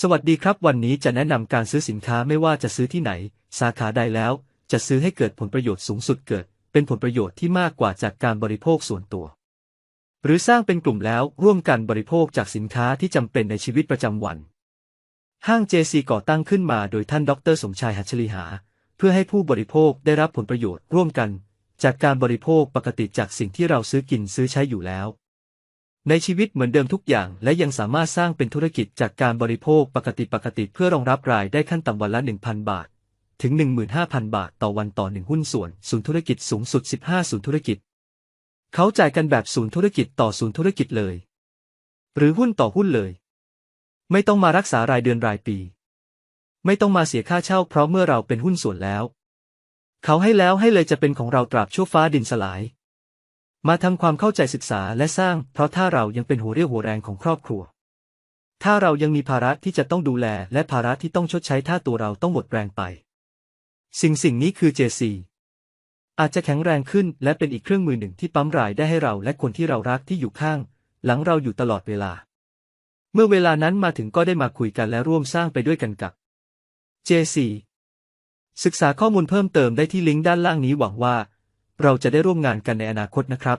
สวัสดีครับ วันนี้จะแนะนำการซื้อสินค้าไม่ว่าจะซื้อที่ไหน สาขาใดแล้ว จะซื้อให้เกิดผลประโยชน์สูงสุดเกิด เป็นผลประโยชน์ที่มากกว่าจากการบริโภคส่วนตัว หรือสร้างเป็นกลุ่มแล้วร่วมกันบริโภคจากสินค้าที่จำเป็นในชีวิตประจำวัน ห้าง JC ก่อตั้งขึ้นมาโดยท่านดร สมชายหัชลีหา เพื่อให้ผู้บริโภคได้รับผลประโยชน์ร่วมกัน จากการบริโภคปกติจากสิ่งที่เราซื้อกินซื้อใช้อยู่แล้ว ในชีวิตเหมือนเดิมทุกอย่าง และยังสามารถสร้างเป็นธุรกิจจากการบริโภคปกติปกติเพื่อรองรับรายได้ขั้นต่ำวันละ 1,000 บาท ถึง 15,000 บาทต่อวันต่อหนึ่งหุ้นส่วนศูนย์ธุรกิจสูงสุด 15 ศูนย์ธุรกิจ เขาจ่ายกันแบบศูนย์ธุรกิจต่อศูนย์ธุรกิจเลย หรือหุ้นต่อหุ้นเลย ไม่ต้องมารักษารายเดือนรายปี ไม่ต้องมาเสียค่าเช่า เพราะเมื่อเราเป็นหุ้นส่วนแล้ว เขาให้แล้วให้เลยจะเป็นของเราตราบชั่วฟ้าดินสลาย มาทำความเข้าใจศึกษาและสร้าง เพราะถ้าเรายังเป็นหัวเรี่ยวหัวแรงของครอบครัว ถ้าเรายังมีภาระที่จะต้องดูแลและภาระที่ต้องชดใช้ถ้าตัวเราต้องหมดแรงไป สิ่งสิ่งนี้คือ JC อาจจะแข็งแรงขึ้นและเป็นอีกเครื่องมือหนึ่งที่ปั๊มรายได้ให้เราและคนที่เรารักที่อยู่ข้าง หลังเราอยู่ตลอดเวลา เมื่อเวลานั้นมาถึงก็ได้มาคุยกันและร่วมสร้างไปด้วยกันกับ JC ศึกษาข้อมูลเพิ่มเติมได้ที่ลิงก์ด้านล่างนี้หวังว่า เราจะได้ร่วมงานกันในอนาคตนะครับ